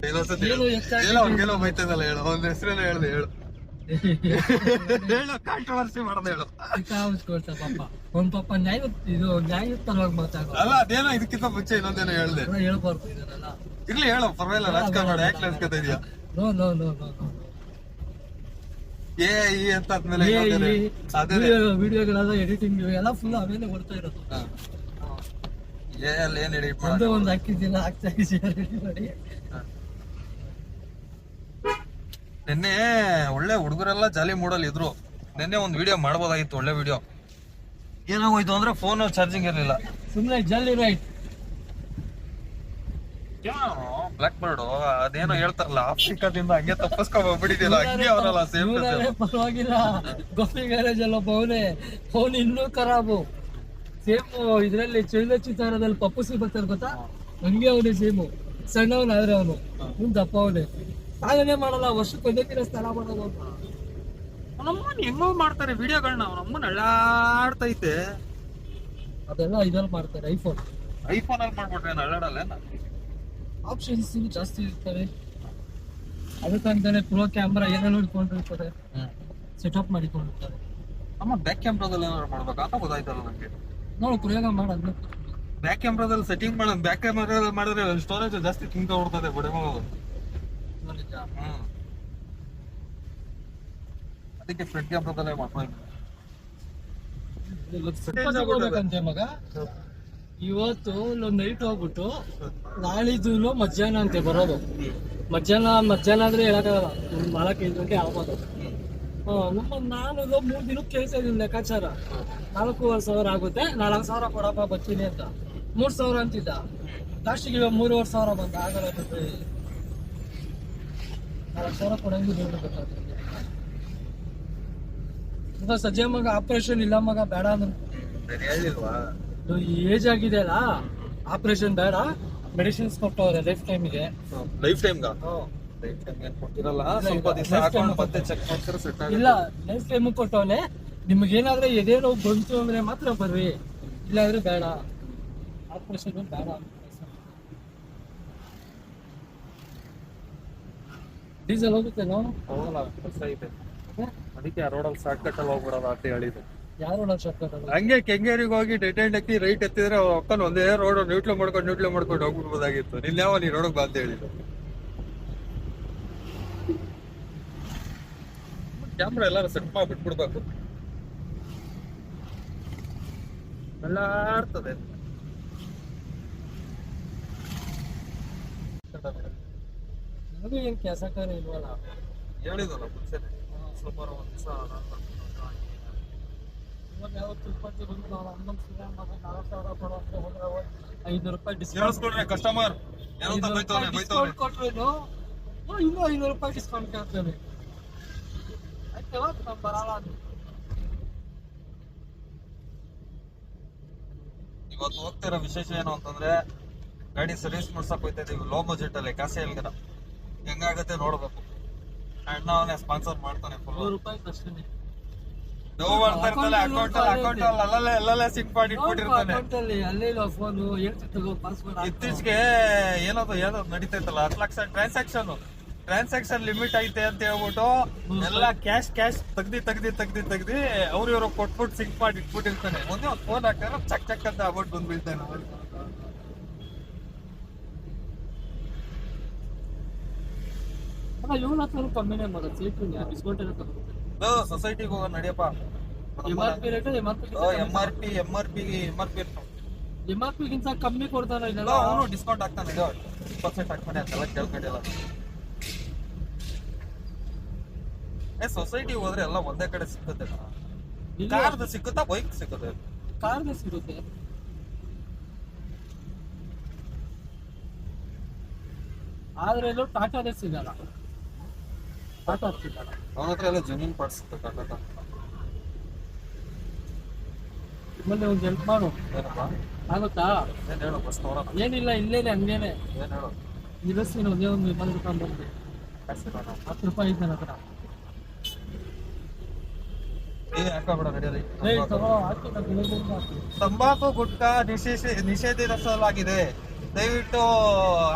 ಏನು ಅವ್ನಿಗೆಲ್ಲ ಬೈತದಲ್ಲ ಹೇಳು ಒಂದ್ ಹೆಸರೆಲ್ಲ ಹೇಳ್ದೆ ಹೇಳು. ಹೇಳು ಕಾಂಟ್ರವರ್ಸಿ ಮಾಡ್ದೆ ಹೇಳು. ಕಾವಿಸ್ಕೊಳ್ತಾ ಪಾಪ. ಒಂದ್ ಪಾಪ ನ್ಯಾಯ ಇದು ನ್ಯಾಯಯುತವಾಗಿ ಮಾತಾಡೋ. ಅಲ್ಲ ಅದೇನೋ ಇದಕ್ಕಿಂತ ಮುಂಚೆ ಇನ್ನೊಂದೇನೋ ಹೇಳ್ದೆ. ಹೇಳ್ಬಾರ್ದು ಇದನ್ನೆಲ್ಲ. ಇರ್ಲಿ ಹೇಳು ಪರವಾಗಿಲ್ಲ ರಾಜಕಾರಣ ಯಾಕೆ ರಾಜಕೀಯ ಇದೆಯಾ? ನೋ ನೋ ನೋ ನೋ ಏ ಈ ಅಂತ ಆದ್ಮೇಲೆ ವಿಡಿಯೋಗಳೆಲ್ಲ ಎಡಿಟಿಂಗ್ ಎಲ್ಲ ಫುಲ್ ಆಮೇಲೆ ಬರ್ತಾ ಇರೋದು. ಏ ಅಲ್ಲಿ ಏನ್ ಎಡಿಟ್ ಒಂದೇ ಒಂದು ಹಾಕಿದ್ದಿಲ್ಲ ಹಾಕ್ತಾ ರೆಡಿ ಮಾಡಿ. ನಿನ್ನೆ ಒಳ್ಳೆ ಹುಡುಗರೆಲ್ಲ ಜಾಲಿ ಮೂಡಲ್ಲಿ ಇದ್ರು. ನಿನ್ನೆ ಒಂದ್ ವಿಡಿಯೋ ಮಾಡ್ಬೋದಾಗಿತ್ತು ಒಳ್ಳೆ ವಿಡಿಯೋ ಏನಾಗೋಯ್ತು ಅಂದ್ರೆ ಫೋನ್ ಚಾರ್ಜಿಂಗ್ ಇರಲಿಲ್ಲ. ಸುಮ್ಮನೆ ಜಲ್ಲಿ ರೈಟ್ ಬ್ಲಾಕ್ ಬರ್ಡ್ ಅದೇನೋ ಹೇಳ್ತಾರಲ್ಲ ಆಫ್ರಿಕಾದಿಂದ ಹಂಗೆ ತಪ್ಪಿಸ್ಕೊಂಡ್ ಹೋಗ್ಬಿಟ್ಟಿದ್ಯಲ್ಲ ಹಂಗೆ ಅವರಲ್ಲ ಸೇಮ್ ಪರವಾಗಿಲ್ಲ. ಗೋಪಿ ಗ್ಯಾರೇಜ್ ಅಲ್ಲ ಫೋನೆ ಫೋನ್ ಇನ್ನೂ ಖರಾಬು. ಸೇಮ್ ಇದ್ರಲ್ಲಿ ಚಲನಚಿತ್ರದಲ್ಲಿ ಪಪ್ಪುಸಿ ಬರ್ತಾರೆ ಗೊತ್ತಾ? ಹಂಗೆ ಅವನೇ ಸೇಮು ಸಣ್ಣವನ್ ಆದ್ರೆ ಅವನು ಮುಂದ್ ದಪ್ಪ ಅವನೇ. ಸಾಧನೆ ಮಾಡಲ್ಲ ವರ್ಷಕ್ಕೆ ಒಂದೇ ದಿನ ಸ್ನಾನ ಮಾಡೋದು ಅಂತ. ನಮ್ಮನ್ ಹೆಂಗೋ ಮಾಡ್ತಾರೆ ವಿಡಿಯೋಗಳನ್ನ ನಮ್ಮನ್ ಅಳ್ಳಾಡ್ತೈತೆ. ಅದೆಲ್ಲ ಇದ್ರಲ್ಲಿ ಮಾಡ್ತಾರೆ ಐಫೋನ್. ಐಫೋನ್ ಅಲ್ಲಿ ಮಾಡ್ಬಿಟ್ರೆ ಏನು ಅಳ್ಳಾಡಲ್ಲ ಆಪ್ಷನ್ಸ್ ಜಾಸ್ತಿ ಇರ್ತವೆ. ಅದಕ್ಕಂತಾನೆ ಪ್ರೋ ಕ್ಯಾಮ್ರಾ ಏನೇನೋ ಇಟ್ಕೊಂಡಿರ್ತಾರೆ ಸೆಟಪ್ ಮಾಡಿಕೊಂಡಿರ್ತಾರೆ ನಮ್ಮ ಬ್ಯಾಕ್ ಕ್ಯಾಮ್ರಾದಲ್ಲಿ ಏನಾದ್ರು ಮಾಡ್ಬೇಕಾ? ಅಂತ ಗೊತ್ತಾಯ್ತಲ್ಲ ನಂಗೆ. ನೋಡು ಪ್ರಯೋಗ ಮಾಡೋದು ಬ್ಯಾಕ್ ಕ್ಯಾಮ್ರಾದಲ್ಲಿ ಸೆಟ್ಟಿಂಗ್ ಮಾಡೋದು ಬ್ಯಾಕ್ ಕ್ಯಾಮ್ರಾದಲ್ಲಿ ಮಾಡಿದ್ರೆ ಸ್ಟೋರೇಜ್ ಜಾಸ್ತಿ ತಿಂತ ಹೊಡ್ತದೆ ಬಡೆ ಮಾಡೋದು ಹ್ಮ್ ಅದಕ್ಕೆ ತಗೋಬೇಕಂತೆ ಮಗ? ಇವತ್ತು ನೈಟ್ ಹೋಗ್ಬಿಟ್ಟು ನಾಳಿದ್ದು ಮಧ್ಯಾಹ್ನ ಅಂತೆ ಬರೋದು. ಮಧ್ಯಾಹ್ನ ಮಧ್ಯಾಹ್ನ ಆದ್ರೆ ಹೇಳಕ್ಕಾಗಲ್ಲ. ಒಂದು ಐದು ಗಂಟೆ ಆಗ್ಬೋದು. ನಮ್ಮ ನಾನು ಮೂರ್ ದಿನಕ್ಕೆ ಕೆಲಸ ಇದೀನಿ ಲೆಕ್ಕಾಚಾರ. ನಾಲ್ಕೂವರೆ ಸಾವಿರ ಆಗುತ್ತೆ. ನಾಲ್ಕು ಸಾವಿರ ಕೊಡಪ್ಪ, ಬರ್ತೀನಿ ಅಂತ. ಮೂರ್ ಸಾವಿರ ಅಂತಿದ್ದ. ಲಾಸ್ಟಿಗೆ ಇವಾಗ ಮೂರುವರೆ ಸಾವಿರ ಬಂತ ಆಗಲ್ಲ ನಾಲ್ಕು ಸಾವಿರ ಕೊಡಂಗಿ ಬೇಕಾಗ್ತದೆ ಸಜ್ಜೆ ಮಗ ಆಪರೇಷನ್ ಇಲ್ಲ ಮಗ ಬೇಡ ಅಂದ್ರೆ. ಹೇಳಿಲ್ವಾ ಏಜ್ ಆಗಿದೆ ಅಲ್ಲ ಆಪರೇಷನ್ ಬೇಡ. ಮೆಡಿಸಿನ್ಸ್ ಕೊಟ್ಟವ್ರೆ ಲೈಫ್ ಟೈಮಿಗೆ ಲೈಫ್ ಟೈಮ್ಗ ಇಲ್ಲ ಲೈಫ್ ಟೈಮ್ ಕೊಟ್ಟವನೆ ನಿಮ್ಗೆ ಏನಾದ್ರೆ ಎದೆ ನೋವು ಬಂತು ಅಂದ್ರೆ ಮಾತ್ರ ಬರ್ರಿ. ಇಲ್ಲಾಂದ್ರೆ ಬೇಡ. ಆಪರೇಷನ್ ಬೇಡ. ಡೀಸೆಲ್ ಹೋಗುತ್ತೇನೋ ಹೋಗಲ್ಲ ಇದೆ. ಅದಕ್ಕೆ ಆ ರೋಡಲ್ಲಿ ಶಾರ್ಟ್ ಕಟ್ ಅಲ್ಲಿ ಹೋಗ್ಬಿಡೋದು ಅಂತ ಹೇಳಿದ್ರು ಯಾರು ಶಾರ್ಟ್ ಹಂಗೆ ಕೆಂಗೇರಿಗೆ ಹೋಗಿ ಡೆಟ್ ಎಂಡ್ ಹಾಕಿ ರೈಟ್ ಎತ್ತಿದ್ರೆ ಅಕ್ಕನ ಒಂದೇ ರೋಡ್ ನ್ಯೂಟ್ಲ ಮಾಡ್ಕೊಂಡು ನ್ಯೂಟ್ಲ ಮಾಡ್ಕೊಂಡು ಹೋಗ್ಬಿಡ್ಬೋದಾಗಿತ್ತು. ನಿನ್ ಯಾವ ನೀ ರೋಡಕ್ ಬಾ ಅಂತ ಹೇಳಿದ್ರು ಕ್ಯಾಮ್ರಾ ಎಲ್ಲಾರು ಸೆಟ್ ಮಾಡಿ ಬಿಟ್ಬಿಡ್ಬೇಕು. ಎಲ್ಲ ಆಡ್ತದೆ. ನನಗೂ ಏನು ಕೆಲಸ ಕಾರ್ಯ ಇಲ್ವಲ್ಲ? ಹೇಳಿದಲ್ಲ ಮುಂಚೆನೆ. ಸುಮಾರು ಒಂದು ದಿವಸ ಇವಾಗ ಯಾವತ್ತು ಇಪ್ಪತ್ತು ಬಂದು ನಾವು ಹನ್ನೊಂದು ಸಾವಿರ ಮತ್ತೆ ನಾಲ್ಕು ಸಾವಿರ ಕೊಡೋ ಅಂತ ಹೋದ್ರೆ ಐನೂರು ರೂಪಾಯಿ ಡಿಸ್ಕೌಂಟ್ ಕಸ್ಟಮರ್ ಡಿಸ್ಕೌಂಟ್ ಕೊಟ್ರು ಇನ್ನೂ ಐನೂರು ರೂಪಾಯಿ ಡಿಸ್ಕೌಂಟ್ ಕೇಳ್ತೇವೆ. ಆಯ್ತು ನಾವು ಬರಲ್ಲ ಇವತ್ತು ಹೋಗ್ತಿರೋ ವಿಶೇಷ ಏನು ಅಂತಂದ್ರೆ ಗಾಡಿ ಸರ್ವಿಸ್ ಮಾಡ್ಸಕ್ ಹೋಯ್ತಾ ಇದೀವಿ. ಲೋ ಬಜೆಟ್ ಅಲ್ಲಿ ಕಾಸೆ ಎಲ್ಗನ ಹೆಂಗಾಗತ್ತೆ ನೋಡ್ಬೇಕು. ಅಣ್ಣ ಅವನೇ ಸ್ಪಾನ್ಸರ್ ಮಾಡ್ತಾನೆ ಫುಲ್ ನೂರು ರೂಪಾಯಿ ಕಷ್ಟನೇ ನೋವು ಮಾಡ್ತಾ ಇರ್ತಾನೆ ಅಕೌಂಟ್ ಅಲ್ಲಿ ಅಕೌಂಟ್ ಅಲ್ಲಿ ಅಲ್ಲಲ್ಲೇ ಎಲ್ಲಲ್ಲೇ ಸಿಕ್ ಮಾಡಿ ಅಲ್ಲಿ ಇಲ್ಲ ಫೋನ್ ಹೇಳ್ತಿತ್ತು ಪಾಸ್ವರ್ಡ್ ಇತ್ತೀಚೆಗೆ ಏನದು ಏನೋ ನಡೀತೈತಲ್ಲ ಹತ್ತು ಲಕ್ಷ ಟ್ರಾನ್ಸಾಕ್ಷನ್ ಟ್ರಾನ್ಸಾಕ್ಷನ್ ಲಿಮಿಟ್ ಐತೆ ಅಂತ ಹೇಳ್ಬಿಟ್ಟು ಎಲ್ಲ ಕ್ಯಾಶ್ ಕ್ಯಾಶ್ ತೆಗ್ದಿ ತೆಗ್ದಿ ತೆಗ್ದಿ ತೆಗ್ದಿ ಅವ್ರಿವ್ರು ಕೊಟ್ಬಿಟ್ಟು ಸಿಂಕ್ ಮಾಡಿ ಇಟ್ಬಿಟ್ಟಿರ್ತಾನೆ. ಮುಂದೆ ಒಂದು ಫೋನ್ ಹಾಕ್ತಾರೆ ಚಕ್ ಚಕ್ ಅಂತ ಅಮೌಂಟ್ ಬಂದ್ ಇವ್ನ ಹತ್ರ ಕಮ್ಮಿನೇ ಮಗ ಸೇಫ್ ಡಿಸ್ಕೌಂಟ್ ಸೊಸೈಟಿಗೆ ಹೋಗೋ ನಡಿಯಪ್ಪ. MRP R P rate M R P M R P M R P M R P M R ಪಿಗಿಂತ ಕಮ್ಮಿ ಕೊಡ್ತಾರ ಇಲ್ಲ ಅವನು ಡಿಸ್ಕೌಂಟ್ ಹಾಕ್ತಾನೆ ಇದು ಪರ್ಸೆಂಟ್ ಹಾಕ್ತಾನೆ ಅಂತೆಲ್ಲ ಕೇಳ್ಕೊಂಡಿಲ್ಲ. ಏ ಸೊಸೈಟಿ ಹೋದ್ರೆ ಎಲ್ಲ ಒಂದೇ ಕಡೆ ಸಿಕ್ಕುತ್ತೆ. ಕಾರ್ದ ಕಾರ್ದು ಸಿಕ್ಕುತ್ತಾ ಬೈಕ್ ಸಿಕ್ಕುತ್ತೆ? ಕಾರ್ಗೆ ಸಿಗುತ್ತೆ. ಆದ್ರೆ ಎಲ್ಲೂ ಟಾಟಾದೇ ಸಿಗಲ್ಲ. ಅವನ ಹತ್ರ ಎಲ್ಲ ಜಮೀನ್ ಪಾರ್ಟ್ಸ್ ನಿಮ್ಮಲ್ಲಿ ಒಂದು ಹೆಲ್ಪ್ ಮಾಡು. ಏನಪ್ಪ? ಆಗುತ್ತಾ? ಏನ್ ಹೇಳು ಬಸ್ ನೋಡೋಣ ಏನಿಲ್ಲ ಇಲ್ಲೇನೆ ಹಂಗೇನೆ. ಇರಸ್ತೀನಿ ಹೇಳು? ಒಂದೇ ಒಂದು ಇಪ್ಪತ್ತು ರೂಪಾಯಿ ಬಂದು ಹತ್ತು ರೂಪಾಯಿ ಇದೆ ನನ್ನ ಹತ್ರ. ತಂಬಾಕು. ಗುಟ್ಕಾ ನಿಷೇಧ ನಿಷೇಧಿಸಲಾಗಿದೆ ದಯವಿಟ್ಟು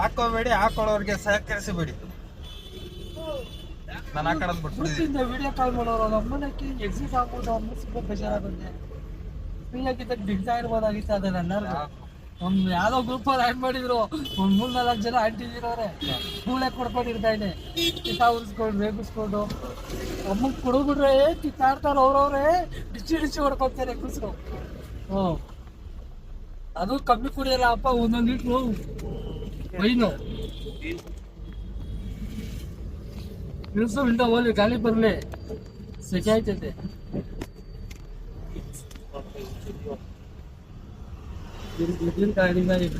ಹಾಕೋಬೇಡಿ ಹಾಕೊಳ್ಳೋರಿಗೆ ಸಹಕರಿಸಬೇಡಿ. ನಾನು ಹಾಕೊಳ್ಳೋದು ಬಿಟ್ಬಿಟ್ಟಿದ್ದೀನಿ ವಿಡಿಯೋ ಕಾಲ್ ಮಾಡೋರು ನಮ್ಮನಕ್ಕೆ ಎಕ್ಸಿಟ್ ಆಗ್ಬೋದು ಅನ್ನೋ ಸ್ವಲ್ಪ ಬೇಜಾರಾಗುತ್ತೆ. ಫ್ರೀ ಆಗಿದ್ದಾಗ ಬಿಡ್ತಾ ಇರ್ಬೋದಾಗಿತ್ತು ಅದನ್ನೆಲ್ಲ ಒಂದು ಯಾವ್ದೋ ಗ್ರೂಪ್ ಅಲ್ಲಿ ಆಡ್ ಮಾಡಿದ್ರು. ಒಂದ್ ಮೂರು ನಾಲ್ಕು ಜನ ಆಂಟಿದಿರೋರೆ ಕೂಳೆ ಕೊಡ್ಕೊಂಡಿರ್ತಾ ಇದೆ ಕಿತಾ ಉರ್ಸ್ಕೊಂಡು ರೇಗಿಸ್ಕೊಂಡು ಅಮ್ಮಗ್ ಕೊಡ್ಬಿಟ್ರೆ ಕಿತ್ತಾಡ್ತಾರೆ ಅವ್ರವ್ರೆ. ಡಿಚ್ಚಿ ಡಿಚ್ಚಿ ಹೊಡ್ಕೊತಾರೆ ಕುಸ್ರು ಹ್ಞೂ ಅದು ಕಮ್ಮಿ ಕುಡಿಯಲ್ಲ, ಅಪ್ಪ, ಒಂದೊಂದು ಲೀಟ್ರು. ವೈನು ಇಳಿಸು ವಿಂಡೋ ಹೋಗ್ಲಿ ಗಾಳಿ ಬರ್ಲಿ. ಸೆಕೆ ಆಯ್ತೈತೆ.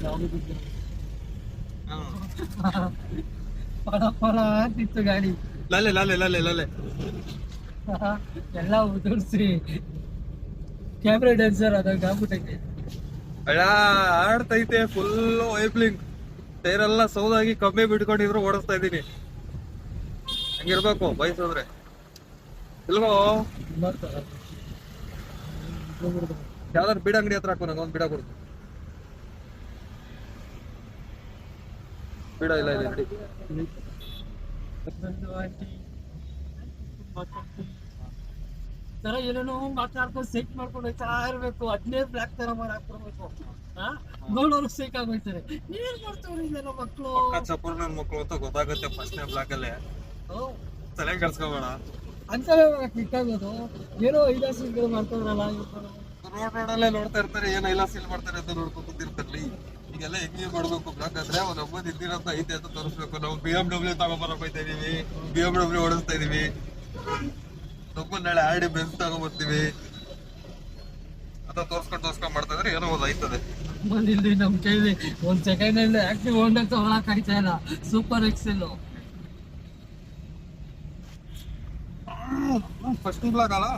ನಾವು ಬಿದ್ದು. ಪಳ ಪಳ ಅಂತಿತ್ತು ಗಾಡಿ. ಲಾಲೆ ಲಾಲೆ ಲಾಲೆ ಲಾಲೆ. ಎಲ್ಲ ಉದುರ್ಸಿ. ಕ್ಯಾಮ್ರಾ ಡ್ಯಾನ್ಸರ್ ಅದಾಗ ಆಗ್ಬಿಟ್ಟೈತೆ. ಅಳ ಆಡ್ತೈತೆ ಫುಲ್ ವೈಬ್ಲಿಂಗ್ ಟೈರ್ ಎಲ್ಲ ಸೌದಾಗಿ ಕಮ್ಮಿ ಬಿಟ್ಕೊಂಡಿದ್ರು ಓಡಿಸ್ತಾ ಇದೀನಿ ಹಂಗಿರ್ಬೇಕು ಬಯಸಿದ್ರೆ ಇಲ್ವೋ? ಯಾವ್ದಾರು ಯಾವ್ದಾದ್ರು ಬೀಡ ಅಂಗಡಿ ಹತ್ರ ಹಾಕೋ ನಂಗೆ ಒಂದು ಬೀಡ ಕೊಡ್ತು ಬೀಡ ಇಲ್ಲ ಇಲ್ಲ. ತರ ಏನೇನೋ ಮಾತಾಡ್ಕೊಂಡು ಸೆಟ್ ಮಾಡ್ಕೊಂಡು ಹೋಗ್ತಾ ಇರ್ಬೇಕು. ಹದಿನೈದು ಬ್ಲಾಕ್ ತರ ಮಾಡಿ ಹಾಕ್ಬಿಡ್ಬೇಕು. ನೋಡೋರು ಸೇಕ್ ಆಗೋಯ್ತಾರೆ ಏನ್ ಮಾಡ್ತಾವ್ರಿ ಇದೆಲ್ಲ ಮಕ್ಕಳು ಮಕ್ಳು ಅಂತ ಗೊತ್ತಾಗುತ್ತೆ ಫಸ್ಟ್ನೇ ಬ್ಲಾಕ್ ಅಲ್ಲೇ. ತಲೆ ಕೆಡ್ಸ್ಕೊಬೇಡ ಅಂತ ಕಿಕ್ಕಾಗೋದು ಏನೋ ಐದಾಸಿಗಳು ಮಾಡ್ತಾರಲ್ಲ. ರೋಡ್ ರೋಡಲ್ಲೇ ನೋಡ್ತಾ ಇರ್ತಾರೆ ಏನು ಐಲಾಸಿಲ್ ಸೀಲ್ ಮಾಡ್ತಾರೆ ಅಂತ ನೋಡ್ಕೊಂಡು ಕೂತಿರ್ತಾರಲಿ ಈಗೆಲ್ಲ ಹೆಂಗೆ ಮಾಡ್ಬೇಕು? ಬ್ಲಾಕ್ ಆದ್ರೆ ಒಬ್ಬ ಇದ್ದಿರಂತ ಐತೆ ಅಂತ ತೋರಿಸ್ಬೇಕು. ನಾವು ಬಿ ಎಂ ಡಬ್ಲ್ಯೂ ತಗೊಂಬರಕ್ ಹೋಯ್ತಾ ಇದೀವಿ ಬಿ ಎಂ ಡಬ್ಲ್ಯೂ ಓಡಿಸ್ತಾ ಇದೀವಿ. ನಮ್ಮ ನಾಳೆ ಆಡಿ ಬೆನ್ಸ್ ತಗೊಂಬರ್ತೀವಿ. ಅಂತ ತೋರ್ಸ್ಕೊಂಡು ತೋರ್ಸ್ಕೊಂಡ್ ಮಾಡ್ತಾ ಇದ್ರೆ ಏನೋ ಒಂದು ಐತದೆ ಇಲ್ಲಿ ನಮ್ ಕೈಲಿ ಒಂದ್ ಸೆಕೆಂಡ್ ಅಲ್ಲಿ ಆಕ್ಟಿವ್ ಹೋಂಡಾ ತಗೊಳಕ್ ಆಯ್ತಾ ಇಲ್ಲ? ಸೂಪರ್ ಎಕ್ಸೆಲ್ ಫಸ್ಟ್ ಬ್ಲಾಕ್ ಅಲ್ಲ?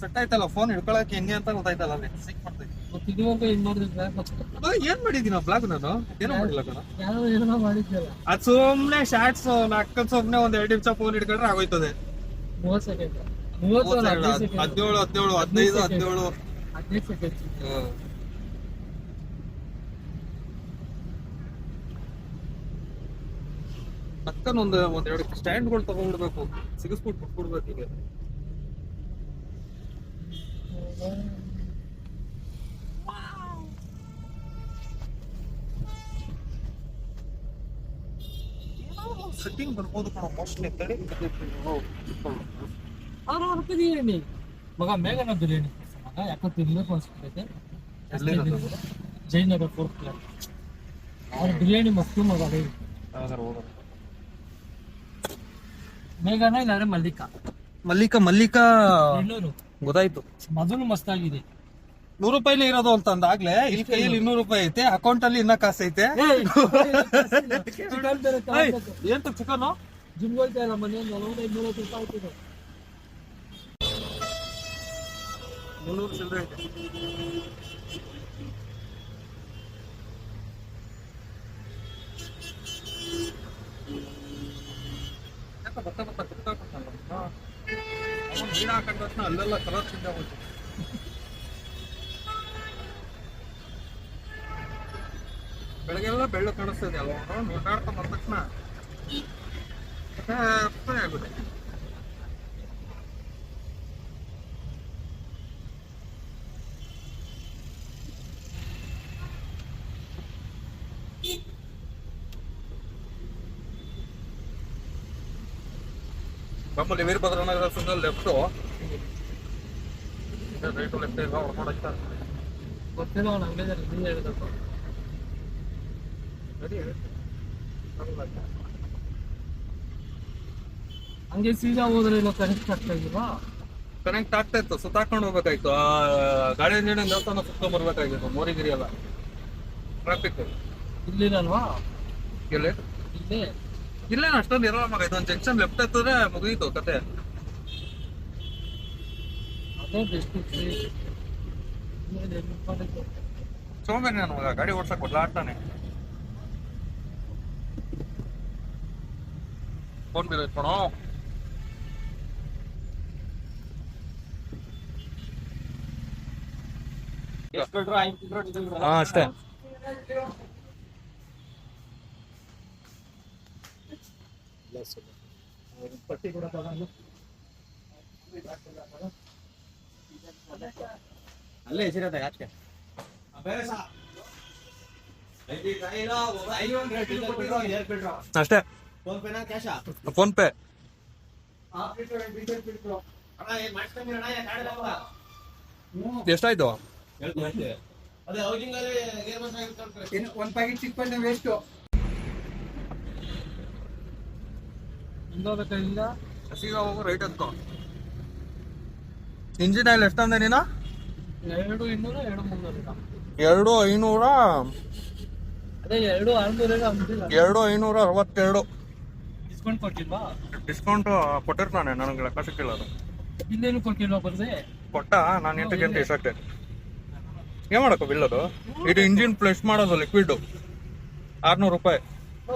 ಸೆಟ್ ಆಯ್ತಲ್ಲ ಫೋನ್ ಹಿಡ್ಕೊಳಕ್ ಹೆಂಗೆ ಅಂತ ಗೊತ್ತಾಯ್ತಲ್ಲ ಅಲ್ಲಿ. ಸಿಕ್ ಮಾಡ್ತೈತಿ ಇದುವರೆಗೂ ಏನ್ ಮಾಡಿದ್ರೆ ಏನ್ ಮಾಡಿದೀನ ಬ್ಲಾಗ್ ನಾನು? ಏನೋ ಮಾಡಿಲ್ಲ ಕಣ. ಯಾರೋ ಏನೋ ಮಾಡಿದ್ಯಲ್ಲ ಅದ್ ಸುಮ್ನೆ ಶಾರ್ಟ್ಸ್ ನಕ್ಕ ಸುಮ್ನೆ ಒಂದ್ ಎರಡು ನಿಮಿಷ ಫೋನ್ ಹಿಡ್ಕೊಂಡ್ರೆ ಆಗೋಯ್ತದೆ. ಮೂವತ್ ಸೆಕೆಂಡ್ ಮೂವತ್ತು ಹದಿನೇಳು ಹದಿನೇಳು ಹದಿನೈದು ಹದಿನೇಳು. ಹದಿನೈದು ಸೆಕೆಂಡ್ ಪಕ್ಕನ ಒಂದ್ ಒಂದೆರಡು ಸ್ಟ್ಯಾಂಡ್ಗಳು ತಗೊಂಡ್ಬಿಡ್ಬೇಕು. ಸಿಗಿಸ್ಬಿಟ್ಟು ಬಿಟ್ಬಿಡ್ಬೇಕು ಈಗ ಸೆಟ್ಟಿಂಗ್ ಬರ್ಬೋದು ಕಣ ಮೋಸ್ಟ್ಲಿ ತಡಿ. ಅವ್ರು ಅವ್ರ ಬಿರಿಯಾನಿ ಮಗ ಮೇಘನ ಬಿರಿಯಾನಿ ಮಗ ಯಾಕೋ ತಿನ್ಬೇಕು ಅನ್ಸ್ಬಿಟ್ಟೈತೆ? ಜಯನಗರ್ ಫೋರ್ತ್ ಕ್ಲಾಸ್ ಅವ್ರ ಬಿರಿಯಾನಿ ಮಸ್ತು ಮಗ ರೀ ಮೇಘನ ಇಲ್ಲಾಂದ್ರೆ ಮಲ್ಲಿಕಾ ಮಲ್ಲಿಕಾ ಮಲ್ಲಿಕಾ ಇನ್ನೂರು ಗೊತ್ತಾಯ್ತು ಮೊದಲು ಮಸ್ತಾಗಿದೆ ನೂರು ರೂಪಾಯಿಲಿ ಇರೋದು ಅಂತ ಅಂದಾಗ್ಲೇ ಇಲ್ಲಿ ಕೈಯಲ್ಲಿ ಇನ್ನೂರು ರೂಪಾಯಿ ಐತೆ ಅಕೌಂಟ್ ಅಲ್ಲಿ ಇನ್ನ ಕಾಸು ಐತೆ ಏನ್ ಚಿಕನ್ ಜಿಮ್ ಹೋಗ್ತಾ ಇಲ್ಲ ಮನೆ ನಲವತ್ತೈದು ನೂರೈವತ್ತು ರೂಪಾಯಿ ಆಯ್ತಿದೆ ಮುನ್ನೂರು ಚಿಲ್ಲರೆ ಐತೆ ಅವ್ನು? ಅಲ್ಲೆಲ್ಲ ಕಲರ್ ಬೆಳಗ್ಗೆಲ್ಲ ಬೆಳ್ಳು ಕಾಣಿಸ್ತದೆ ಅಲ್ವ ಓಡಾಡ್ತಾ ಬಂದ ತಕ್ಷಣ ಆಗುತ್ತೆ ನಮ್ಮಲ್ಲಿ ವೀರಭದ್ರನಗರ ಸುಂದರ ಲೆಫ್ಟು ರೈಟು ಲೆಫ್ಟ್ ಇಲ್ಲ ಹೊಡ್ಕೊಂಡು ಗೊತ್ತಿಲ್ಲ ಅವ್ನು ಹಂಗೆ ನೀನು ಹೇಳಿದಪ್ಪ ಹಂಗೆ ಸೀದಾ ಹೋದ್ರೆ ಇಲ್ಲ ಕನೆಕ್ಟ್ ಆಗ್ತಾ ಇಲ್ವಾ ಕನೆಕ್ಟ್ ಆಗ್ತಾ ಇತ್ತು ಸುತ್ತಾಕೊಂಡು ಹೋಗ್ಬೇಕಾಯ್ತು. ಆ ಗಾಡಿ ನೀಡಿನ ದೇವಸ್ಥಾನ ಸುತ್ಕೊಂಡ್ ಬರ್ಬೇಕಾಗಿತ್ತು ಮೋರಿಗಿರಿ ಎಲ್ಲ. ಟ್ರಾಫಿಕ್ ಇಲ್ಲಿರಲ್ವಾ? ಎಲ್ಲಿ? ಇಲ್ಲೇ. ಇಲ್ಲೇನು ಅಷ್ಟೊಂದು ಇರಲ್ಲ ಮಗ. ಇದೊಂದು ಜಂಕ್ಷನ್ ಲೆಫ್ಟ್ ಹತ್ತಿದ್ರೆ ಮುಗಿಯಿತು ಕತೆ. ಸೋಮೇನ ನನ್ನ ಮಗ ಗಾಡಿ ಓಡ್ಸಕ್ ಆಡ್ತಾನೆ ಫೋನ್ ಬಿಲ್ ಇಟ್ಕೊಣೋ ಹಾ ಅಷ್ಟೇ. ಪಟ್ಟಿ ಕೂಡ ತಗೊಂಡು. ಅಲ್ಲೇ ಹೆಸರದ ಅಷ್ಟೇ. ಅಷ್ಟೇ ಫೋನ್ ಪೇನಾ ಕ್ಯಾಶಾ ಫೋನ್ ಪೇ ಎಷ್ಟಾಯ್ತು ಒಂದ್ ಪ್ಯಾಕೆಟ್ ಚಿಕ್ಕ ವೇಸ್ಟು ಹಿಂದೋದ ಕೈಯಿಂದ ಹೋಗು ರೈಟ್ ಹತ್ಕೊ. ಇಂಜಿನ್ ಆಯಿಲ್ ಎಷ್ಟಂದೆ ನೀನು? ಎರಡು ಇನ್ನೂರ ಎರಡು ಮುನ್ನೂರ ಎರಡು ಐನೂರ ಅದೇ ಎರಡು ಆರ್ನೂರ ಎರಡು ಐನೂರ ಅರವತ್ತೆರಡು. ಡಿಸ್ಕೌಂಟ್ ಕೊಟ್ಟಿಲ್ವಾ? ಡಿಸ್ಕೌಂಟ್ ಕೊಟ್ಟಿರ್ತಾನೆ ನನಗೆ ಲೆಕ್ಕ ಸಿಕ್ಕಿಲ್ಲ ಅದು. ಇಲ್ಲೇನು ಕೊಟ್ಟಿಲ್ವಾ ಬರ್ದೆ ಕೊಟ್ಟ? ನಾನು ಎಂಟು ಗಂಟೆ ಇಸಾಕ್ತೆ ಏನ್ ಮಾಡಕ್ಕೋ ಬಿಲ್ಲದು? ಇದು ಇಂಜಿನ್ ಪ್ಲೇಸ್ ಮಾಡೋದು ಲಿಕ್ವಿಡ್ ಆರ್ನೂರು ರೂಪಾಯಿ.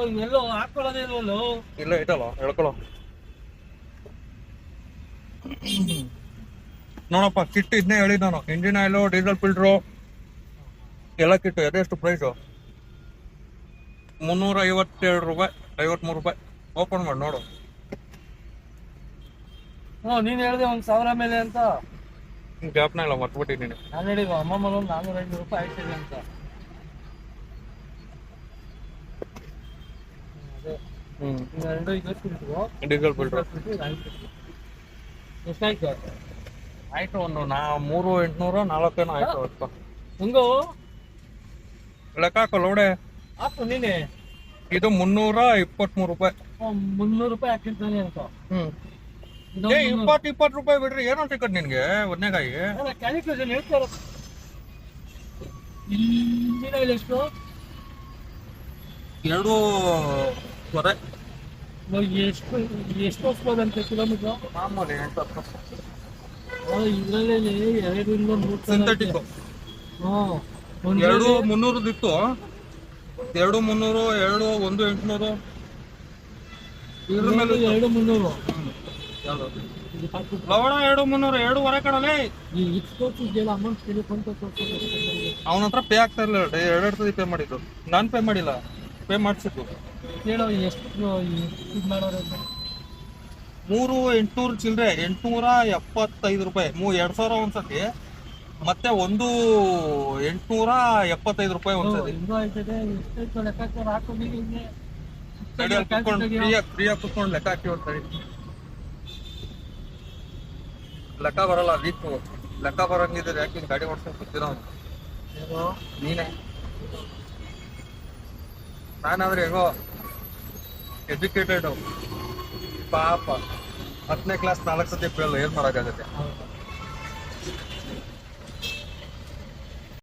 ಎಲ್ಲೋ ಹಾಕೊಳ್ಳೋದೇ ಇಲ್ವಲ್ಲೋ? ಇಲ್ಲ ಐತಲ್ಲ ಹೇಳ್ಕೊಳ. ನೋಡಪ್ಪ ಕಿಟ್ ಇದನ್ನೇ ಹೇಳಿದ್ ನಾನು. ಇಂಜಿನ್ ಆಯಿಲು ಡೀಸೆಲ್ ಫಿಲ್ಟ್ರು ಎಲ್ಲ ಕಿಟ್ಟು ಅದೆಷ್ಟು ಪ್ರೈಸು ಮುನ್ನೂರ ಐವತ್ತೆರಡು ರೂಪಾಯಿ ಐವತ್ಮೂರು ರೂಪಾಯಿ. ಓಪನ್ ಮಾಡಿ ನೋಡು. ಹ್ಞೂ ನೀನ್ ಹೇಳ್ದೆ ಒಂದ್ ಸಾವಿರ ಮೇಲೆ ಅಂತ? ಗ್ಯಾಪ್ನ ಇಲ್ಲ ಮರ್ತ್ಬಿಟ್ಟಿದ್ದೀನಿ. ನಾನು ಹೇಳಿದ್ವ ಮನೆ ಒಂದು ನಾನ್ನೂರ ಐನೂರು ರೂಪಾಯಿ ಆಯ್ತಿದೆ ಅಂತ. ಹ್ಮ್ ಈಗ ಎರಡು ಇದು ಫಿಲ್ಟ್ರು ಎಷ್ಟಾಯ್ತು ಒಂದು ನಾ ಮೂರು ಎಂಟ್ನೂರು ನಾಲ್ಕೇನೋ ಆಯ್ತು ಅಪ್ಪ ಹೆಂಗೋ ಲೆಕ್ಕ ಹಾಕೋ ಲೋಡೆ ಹಾಕು ನೀನೆ ಇದು ಮುನ್ನೂರ ಇಪ್ಪತ್ಮೂರು ರೂಪಾಯಿ ಮುನ್ನೂರು ರೂಪಾಯಿ ಹಾಕಿರ್ತಾನೆ ಅಂತ ಹ್ಮ್ ಏ. ಇಪ್ಪತ್ತು ರೂಪಾಯಿ ಬಿಡ್ರಿ ಏನೋ ಟಿಕೆಟ್ ನಿನ್ಗೆ ಒಂದನೇಗಾಯಿ ಕ್ಯಾಲ್ಕುಲೇಷನ್ ಎಷ್ಟು ಎರಡು ಇವಾಗ ಎಷ್ಟು ಎಷ್ಟು ಹೋಗ್ಬೋದಂತೆ ಕಿಲೋಮೀಟರ್ ಮಾಮೂಲಿ ಎಂಟು ಇದರಲ್ಲಿ ಎರಡರಿಂದ ಮೂರು ಸಿಂಥೆಟಿಕ್ ಹಾಂ ಒಂದು ಎರಡು ಮುನ್ನೂರದಿತ್ತು ಇತ್ತು ಎರಡು ಮುನ್ನೂರು ಎರಡು ಒಂದು ಎಂಟುನೂರು. ಇದ್ರ ಮೇಲೆ ಎರಡು ಮುನ್ನೂರು. ಲವಣ ಎರಡು ಮುನ್ನೂರು ಎರಡು ವರೆ ಕಡಲೆ. ಅವನ ಹತ್ರ ಪೇ ಆಗ್ತಾ ಇರಲಿಲ್ಲ ಎರಡು ಸತಿ ಪೇ ಮಾಡಿದ್ರು ನಾನು ಪೇ ಮಾಡಿಲ್ಲ. ಪೇ ಮಾಡಿಸಿದ್ದು ಹೇಳೋ ಎಷ್ಟು ಇದು ಮಾಡೋರು ಅಂತ. ಮೂರು ಎಂಟ್ನೂರು ಚಿಲ್ಲರೆ ಎಂಟುನೂರ ಎಪ್ಪತ್ತೈದು ರೂಪಾಯಿ. ಮೂ ಎರಡು ಸಾವಿರ ಒಂದ್ಸತಿ. ಮತ್ತೆ ಒಂದು ಎಂಟುನೂರ ಎಪ್ಪತ್ತೈದು ರೂಪಾಯಿ ಒಂದ್ಸತಿ. ಹಿಂಗೂ ಆಯ್ತದೆ ಎಷ್ಟಾಯ್ತು ಲೆಕ್ಕಾಚಾರ ಹಾಕು ನೀನು ಹಿಂಗೆ ತಡಿ ಅಲ್ಲಿ ಕುತ್ಕೊಂಡು ಫ್ರೀಯಾಗಿ ಫ್ರೀಯಾಗಿ ಕುತ್ಕೊಂಡು ಲೆಕ್ಕ ಲೆಕ್ಕ ಬರಲ್ಲ ವೀಕ್ ಲೆಕ್ಕ ಬರಂಗಿದ್ರೆ ಯಾಕೆ ಹಿಂಗ್ ಗಾಡಿ ಓಡಿಸ್ಕೊಂಡು ಏನೋ? ನೀನೇ. ನಾನಾದ್ರೆ ಹೆಂಗೋ ಎಜುಕೇಟೆಡ್ ಪಾಪ ಹತ್ತನೇ ಕ್ಲಾಸ್ ನಾಲ್ಕು ಸತಿ ಫೇಲ್ ಏನ್ ಮಾಡಕ್ಕಾಗತ್ತೆ.